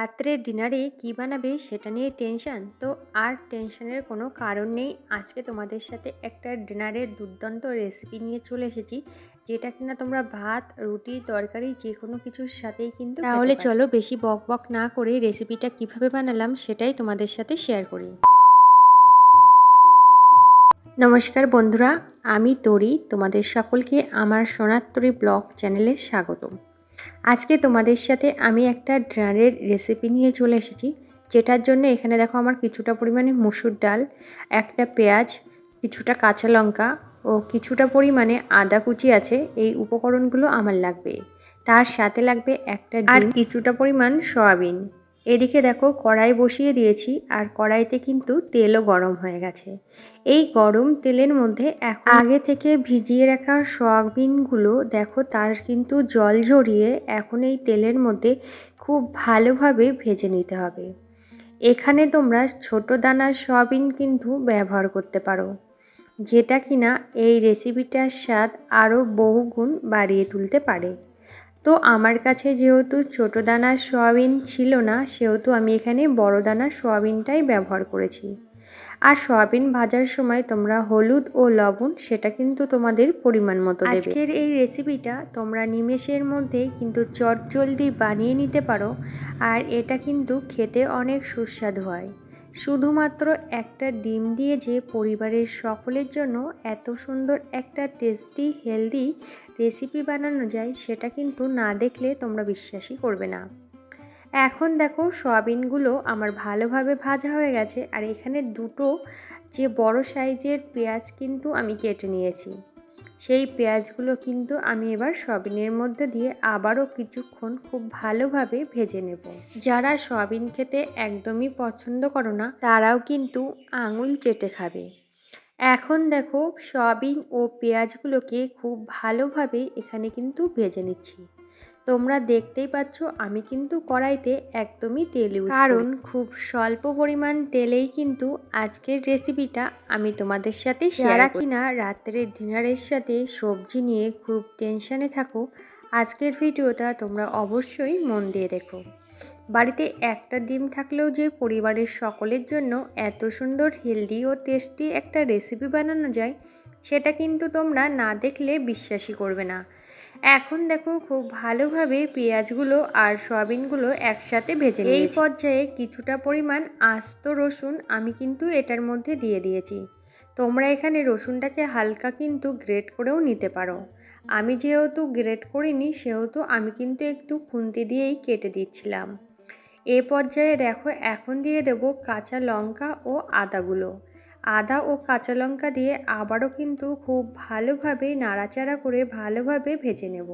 রাত্রে ডিনারে কী বানাবে সেটা নিয়ে টেনশন? তো আর টেনশনের কোনো কারণ নেই। আজকে তোমাদের সাথে একটা ডিনারের দুর্দান্ত রেসিপি নিয়ে চলে এসেছি যেটা কিনা তোমরা ভাত রুটি তরকারি যে কোনো কিছুর সাথেই কিন্তু তাহলে চলো বেশি বক বক না করে রেসিপিটা কীভাবে বানালাম সেটাই তোমাদের সাথে শেয়ার করি। নমস্কার বন্ধুরা আমি তরি। তোমাদের সকলকে আমার সোনাত্তরী ব্লগ চ্যানেলে স্বাগতম। আজকে তোমাদের সাথে আমি একটা ডালের রেসিপি নিয়ে চলে এসেছি যেটার জন্য এখানে দেখো আমার কিছুটা পরিমাণে মুসুর ডাল একটা পেঁয়াজ কিছুটা কাঁচা লঙ্কা ও কিছুটা পরিমাণে আদা কুচি আছে এই উপকরণগুলো আমার লাগবে। তার সাথে লাগবে একটা আর কিছুটা পরিমাণ সয়াবিন। এদিকে দেখো, কড়াই বসিয়ে দিয়েছি, আর কড়াইতে কিন্তু তেলও গরম হয়ে গেছে। এই গরম তেলের মধ্যে আগে থেকে ভিজিয়ে রাখা সয়াবিনগুলো, দেখো, তার কিন্তু জল ঝরিয়ে এখন এই তেলের মধ্যে খুব ভালোভাবে ভেজে নিতে হবে। এখানে তোমরা ছোট দানার সয়াবিন কিন্তু ব্যবহার করতে পারো, যেটা কিনা এই রেসিপিটার স্বাদ আরও বহুগুণ বাড়িয়ে তুলতে পারে। তো আমার কাছে যেহেতু ছোটো দানার সয়াবিন ছিল না, সেহেতু আমি এখানে বড় দানার সয়াবিনটাই ব্যবহার করেছি। আর সয়াবিন ভাজার সময় তোমরা হলুদ ও লবণ সেটা কিন্তু তোমাদের পরিমাণ মতো দেবে। আজকের এই রেসিপিটা তোমরা নিমেষের মধ্যেই কিন্তু চটজলদি বানিয়ে নিতে পারো, আর এটা কিন্তু খেতে অনেক সুস্বাদু হয়। শুধুমাত্র একটা ডিম দিয়ে যে পরিবারের সকলের জন্য এত সুন্দর একটা টেস্টি হেলদি রেসিপি বানানো যায়, সেটা কিন্তু না দেখলে তোমরা বিশ্বাসই করবে না। এখন দেখো সয়াবিনগুলো আমার ভালোভাবে ভাজা হয়ে গেছে, আর এখানে দুটো যে বড় সাইজের পেঁয়াজ কিন্তু আমি কেটে নিয়েছি। সেই পেঁয়াজগুলো কিন্তু আমি এবার সয়াবিনের মধ্যে দিয়ে আবারও কিছুক্ষণ খুব ভালোভাবে ভেজে নেব। যারা সয়াবিন খেতে একদমই পছন্দ করো না, তারাও কিন্তু আঙুল চেটে খাবে। এখন দেখো সয়াবিন ও পেঁয়াজগুলোকে খুব ভালোভাবে এখানে কিন্তু ভেজে নিচ্ছি। তোমরা দেখতেই পাচ্ছ আমি কিন্তু কড়াইতে একদমই তেল ইউজ কারণ খুব স্বল্প পরিমাণ তেলেই কিন্তু আজকের রেসিপিটা আমি তোমাদের সাথে যারা কিনা রাত্রের ডিনারের সাথে সবজি নিয়ে খুব টেনশনে থাকো আজকের ভিডিওটা তোমরা অবশ্যই মন দিয়ে দেখো। বাড়িতে একটা ডিম থাকলেও যে পরিবারের সকলের জন্য এত সুন্দর হেলদি ও টেস্টি একটা রেসিপি বানানো যায় সেটা কিন্তু তোমরা না দেখলে বিশ্বাসই করবে না। এখন দেখো খুব ভালোভাবে পেঁয়াজগুলো আর সয়াবিনগুলো একসাথে ভেজে এই পর্যায়ে কিছুটা পরিমাণ আস্ত রসুন আমি কিন্তু এটার মধ্যে দিয়ে দিয়েছি। তোমরা এখানে রসুনটাকে হালকা কিন্তু গ্রেট করেও নিতে পারো। আমি যেহেতু গ্রেট করিনি সেহেতু আমি কিন্তু একটু খুন্তি দিয়েই কেটে দিচ্ছিলাম। এ পর্যায়ে দেখো এখন দিয়ে দেব কাঁচা লঙ্কা ও আদাগুলো। আদা ও কাঁচা লঙ্কা দিয়ে আবারও কিন্তু খুব ভালোভাবে নাড়াচাড়া করে ভালোভাবে ভেজে নেব।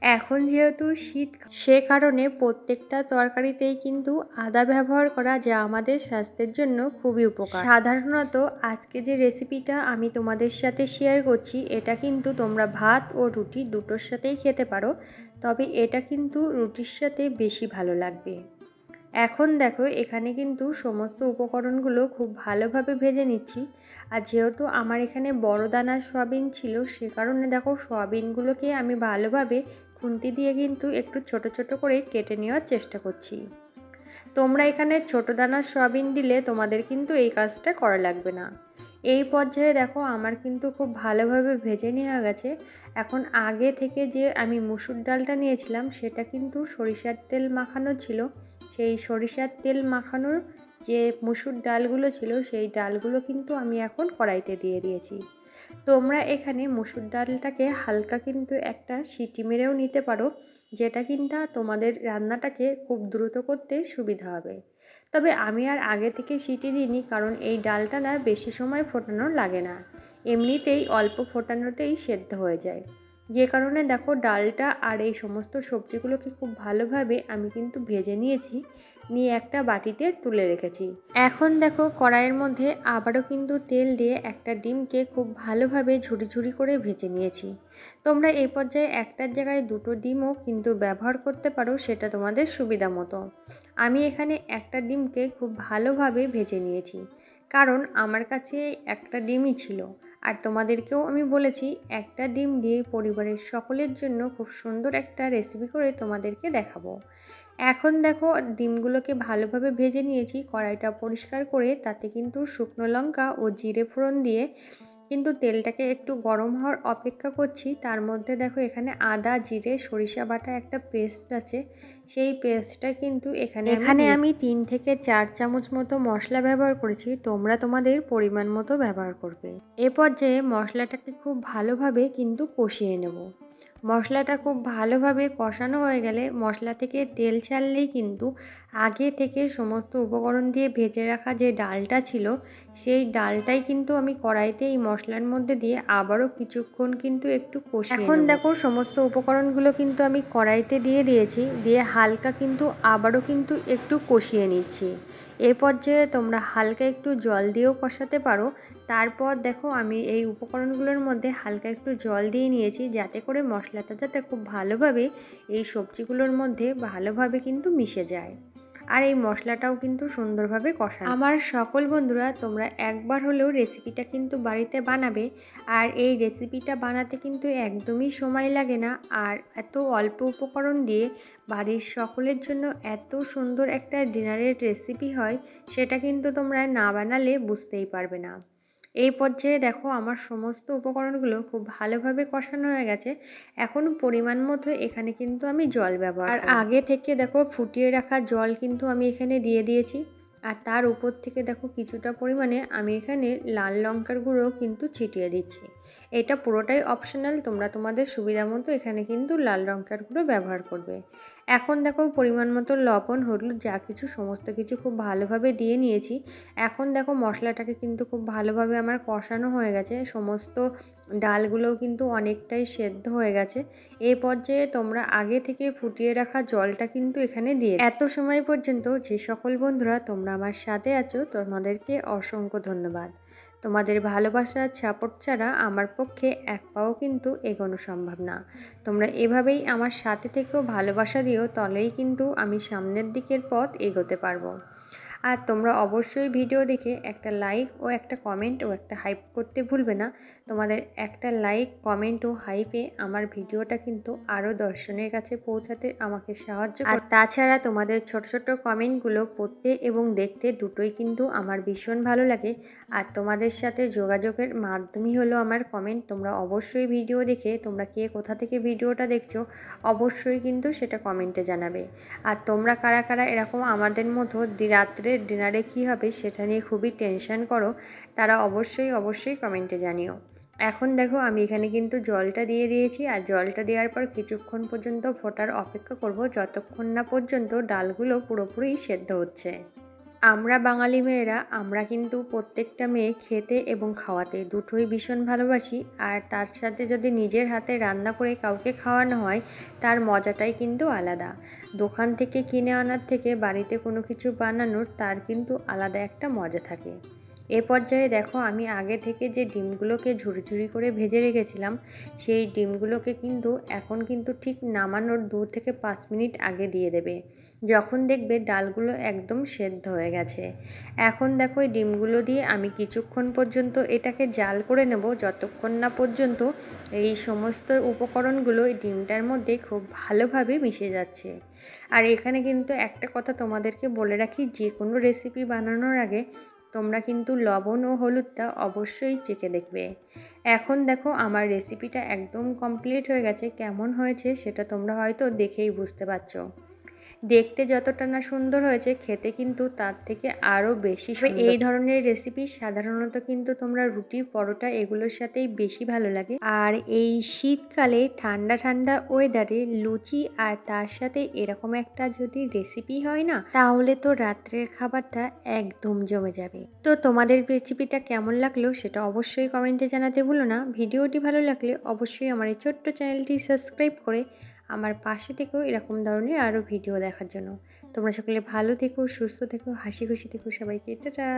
এখন যেহেতু শীত, সে কারণে প্রত্যেকটা তরকারিতেই কিন্তু আদা ব্যবহার করা যা আমাদের স্বাস্থ্যের জন্য খুবই উপকার। সাধারণত আজকে যে রেসিপিটা আমি তোমাদের সাথে শেয়ার করছি, এটা কিন্তু তোমরা ভাত ও রুটি দুটোর সাথেই খেতে পারো, তবে এটা কিন্তু রুটির সাথে বেশি ভালো লাগবে। এখন দেখো, এখানে কিন্তু সমস্ত উপকরণগুলো খুব ভালোভাবে ভেজে নিচ্ছি। আর যেহেতু আমার এখানে বড় দানার সয়াবিন ছিল, সে কারণে দেখো সয়াবিনগুলোকে আমি ভালোভাবে খুন্তি দিয়ে কিন্তু একটু ছোট ছোট করে কেটে নেওয়ার চেষ্টা করছি। তোমরা এখানে ছোট দানার সয়াবিন দিলে তোমাদের কিন্তু এই কাজটা করা লাগবে না। এই পর্যায়ে দেখো আমার কিন্তু খুব ভালোভাবে ভেজে নেওয়া গেছে। এখন আগে থেকে যে আমি মুসুর ডালটা নিয়েছিলাম, সেটা কিন্তু সরিষার তেল মাখানো ছিল। সেই সরিষার তেল মাখানোর যে মুসুর ডালগুলো ছিল, সেই ডালগুলো কিন্তু আমি এখন কড়াইতে দিয়ে দিয়েছি। তোমরা এখানে মুসুর ডালটাকে হালকা কিন্তু একটা সিটি মেরেও নিতে পারো, যেটা কিন্তু তোমাদের রান্নাটাকে খুব দ্রুত করতে সুবিধা হবে। তবে আমি আর আগে থেকে সিটি দিইনি, কারণ এই ডালটা না বেশি সময় ফোটানো লাগে না। এমনিতেই অল্প ফোটানোতেই সেদ্ধ হয়ে যায়। যে কারণে দেখো ডালটা আর এই সমস্ত সবজিগুলোকে খুব ভালোভাবে আমি কিন্তু ভেজে নিয়েছি, নিয়ে একটা বাটিতে তুলে রেখেছি। এখন দেখো কড়াইয়ের মধ্যে আবারও কিন্তু তেল দিয়ে একটা ডিমকে খুব ভালোভাবে ঝুড়ি ঝুড়ি করে ভেজে নিয়েছি। তোমরা এই পর্যায়ে একটার জায়গায় দুটো ডিমও কিন্তু ব্যবহার করতে পারো, সেটা তোমাদের সুবিধা মতো। আমি এখানে একটা ডিমকে খুব ভালোভাবে ভেজে নিয়েছি। কারণ আমার কাছে একটা ডিমই ছিল। আর তোমাদেরকেও আমি বলেছি, একটা ডিম দিয়ে পরিবারের সকলের জন্য খুব সুন্দর একটা রেসিপি করে তোমাদেরকে দেখাবো। এখন দেখো, ডিমগুলোকে ভালোভাবে ভেজে নিয়েছি। কড়াইটা পরিষ্কার করে তাতে কিন্তু শুকনো লঙ্কা ও জিরে ফোড়ন দিয়ে কিন্তু তেলটাকে একটু গরম হওয়ার অপেক্ষা করছি তার মধ্যে দেখো এখানে আদা জিরে সরিষা বাটা একটা পেস্ট আছে। সেই পেস্টটা কিন্তু এখানে এখানে আমি তিন থেকে চার চামচ মতো মশলা ব্যবহার করেছি তোমরা তোমাদের পরিমাণ মতো ব্যবহার করবে। এ পর্যায়ে মশলাটাকে খুব ভালোভাবে কিন্তু কষিয়ে নেব। মশলাটা খুব ভালোভাবে কষানো হয়ে গেলে মশলা থেকে তেল ছাড়লেই কিন্তু আগে থেকে সমস্ত উপকরণ দিয়ে ভেজে রাখা যে ডালটা ছিল সেই ডালটাই কিন্তু আমি কড়াইতে এই মশলার মধ্যে দিয়ে আবারও কিছুক্ষণ কিন্তু একটু কষিয়ে এখন দেখো সমস্ত উপকরণগুলো কিন্তু আমি কড়াইতে দিয়ে দিয়েছি দিয়ে হালকা কিন্তু আবারও কিন্তু একটু কষিয়ে নিচ্ছি। এ পর্যায়ে তোমরা হালকা একটু জল দিয়েও কষাতে পারো, তারপর দেখো আমি এই উপকরণগুলোর মধ্যে হালকা একটু জল দিয়ে নিয়েছি, যাতে করে মশলাটা যাতে খুব ভালোভাবে এই সবজিগুলোর মধ্যে ভালোভাবে কিন্তু মিশে যায়। আর এই মশলাটাও কিন্তু সুন্দরভাবে কষা আমার সকল বন্ধুরা, তোমরা একবার হলেও রেসিপিটা কিন্তু বাড়িতে বানাবে। আর এই রেসিপিটা বানাতে কিন্তু একদমই সময় লাগে না। আর এত অল্প উপকরণ দিয়ে বাড়ির সকলের জন্য এত সুন্দর একটা ডিনারের রেসিপি হয়, সেটা কিন্তু তোমরা না বানালে বুঝতেই পারবে না। এই পর্যায়ে দেখো আমার সমস্ত উপকরণগুলো খুব ভালোভাবে কষানো হয়ে গেছে। এখন পরিমাণ মতো এখানে কিন্তু আমি জল ব্যবহার আর আগে থেকে দেখো ফুটিয়ে রাখা জল কিন্তু আমি এখানে দিয়ে দিয়েছি। আর তার উপর থেকে দেখো কিছুটা পরিমাণে আমি এখানে লাল লঙ্কার গুঁড়ো কিন্তু ছিটিয়ে দিচ্ছি। এটা পুরোটাই অপশনাল তোমরা তোমাদের সুবিধা মতো এখানে কিন্তু লাল লঙ্কার গুঁড়ো ব্যবহার করবে। এখন দেখো পরিমাণ মতো লবণ, হলুদ যা কিছু, সমস্ত কিছু খুব ভালোভাবে দিয়ে নিয়েছি। এখন দেখো মশলাটাকে কিন্তু খুব ভালোভাবে আমার কষানো হয়ে গেছে। সমস্ত ডালগুলোও কিন্তু অনেকটাই সেদ্ধ হয়ে গেছে। এই পর্যায়ে তোমরা আগে থেকে ফুটিয়ে রাখা জলটা কিন্তু এখানে দিয়ে এত সময় পর্যন্ত যে সকল বন্ধুরা তোমরা আমার সাথে আছো, তোমাদেরকে অসংখ্য ধন্যবাদ। তোমাদের ভালোবাসার সাপোর্ট ছাড়া আমার পক্ষে এক পাও কিন্তু এগোনো সম্ভব না। তোমরা এভাবেই আমার সাথে থেকেও ভালোবাসা দিও তলেই কিন্তু আমি সামনের দিকের পথ এগোতে পারব। আর তোমরা অবশ্যই ভিডিও দেখে একটা লাইক ও একটা কমেন্ট ও একটা হাইপ করতে ভুলবে না। তোমাদের একটা লাইক কমেন্ট ও হাইপে আমার ভিডিওটা কিন্তু আরও দর্শনের কাছে পৌঁছাতে আমাকে সাহায্য আর তাছাড়া তোমাদের ছোট ছোট কমেন্টগুলো পড়তে এবং দেখতে দুটোই কিন্তু আমার ভীষণ ভালো লাগে। আর তোমাদের সাথে যোগাযোগের মাধ্যমই হলো আমার কমেন্ট তোমরা অবশ্যই ভিডিও দেখে তোমরা কে কোথা থেকে ভিডিওটা দেখছ, অবশ্যই কিন্তু সেটা কমেন্টে জানাবে। আর তোমরা কারা কারা এরকম আমাদের মতো রাত্রে ডিনারে কি হবে সেটা নিয়ে খুবই টেনশন করো, তারা অবশ্যই অবশ্যই কমেন্টে জানিও। এখন দেখো আমি এখানে কিন্তু জলটা দিয়ে দিয়েছি, আর জলটা দেওয়ার পর কিছুক্ষণ পর্যন্ত ফোটার অপেক্ষা করব, যতক্ষণ না পর্যন্ত ডালগুলো পুরোপুরি সেদ্ধ হচ্ছে। আমরা বাঙালি মেয়েরা, আমরা কিন্তু প্রত্যেকটা মেয়ে খেতে এবং খাওয়াতে দুটোই ভীষণ ভালোবাসি। আর তার সাথে যদি নিজের হাতে রান্না করে কাউকে খাওয়ানো হয়, তার মজাটাই কিন্তু আলাদা। দোকান থেকে কিনে আনার থেকে বাড়িতে কোনো কিছু বানানোর তার কিন্তু আলাদা একটা মজা থাকে। এ পর্যায়ে দেখো আমি আগে থেকে যে ডিমগুলোকে ঝুড়ি করে ভেজে রেখেছিলাম, সেই ডিমগুলোকে কিন্তু এখন কিন্তু ঠিক নামানোর দু থেকে পাঁচ মিনিট আগে দিয়ে দেবে। যখন দেখবে ডালগুলো একদম সেদ্ধ হয়ে গেছে। এখন দেখো এই ডিমগুলো দিয়ে আমি কিছুক্ষণ পর্যন্ত এটাকে জাল করে নেব, যতক্ষণ না পর্যন্ত এই সমস্ত উপকরণগুলো এই ডিমটার মধ্যে খুব ভালোভাবে মিশে যাচ্ছে। আর এখানে কিন্তু একটা কথা তোমাদেরকে বলে রাখি, যে কোনো রেসিপি বানানোর আগে তোমরা কিন্তু লবণ ও হলুদটা অবশ্যই চেখে দেখবে। এখন দেখো আমার রেসিপিটা একদম কমপ্লিট হয়ে গেছে। কেমন হয়েছে সেটা তোমরা হয়তো দেখেই বুঝতে পারছ। দেখতে যতটা না সুন্দর হয়েছে খেতে কিন্তু তার থেকে আরও বেশি এই ধরনের রেসিপি সাধারণত কিন্তু তোমরা রুটি পরোটা এগুলোর সাথেই বেশি ভালো লাগে। আর এই শীতকালে ঠান্ডা ঠান্ডা ওয়েদারে লুচি আর তার সাথে এরকম একটা যদি রেসিপি হয় না তাহলে তো রাত্রের খাবারটা একদম জমে যাবে। তো তোমাদের রেসিপিটা কেমন লাগল সেটা অবশ্যই কমেন্টে জানাতে ভুলো না। ভিডিওটি ভালো লাগলে অবশ্যই আমার এই ছোট্ট চ্যানেলটি সাবস্ক্রাইব করে আমার পাশে থেকেও এরকম ধরনের আরও ভিডিও দেখার জন্য। তোমরা সকলে ভালো থেকো, সুস্থ থেকো, হাসি খুশি থেকো সবাইকে। টাটা!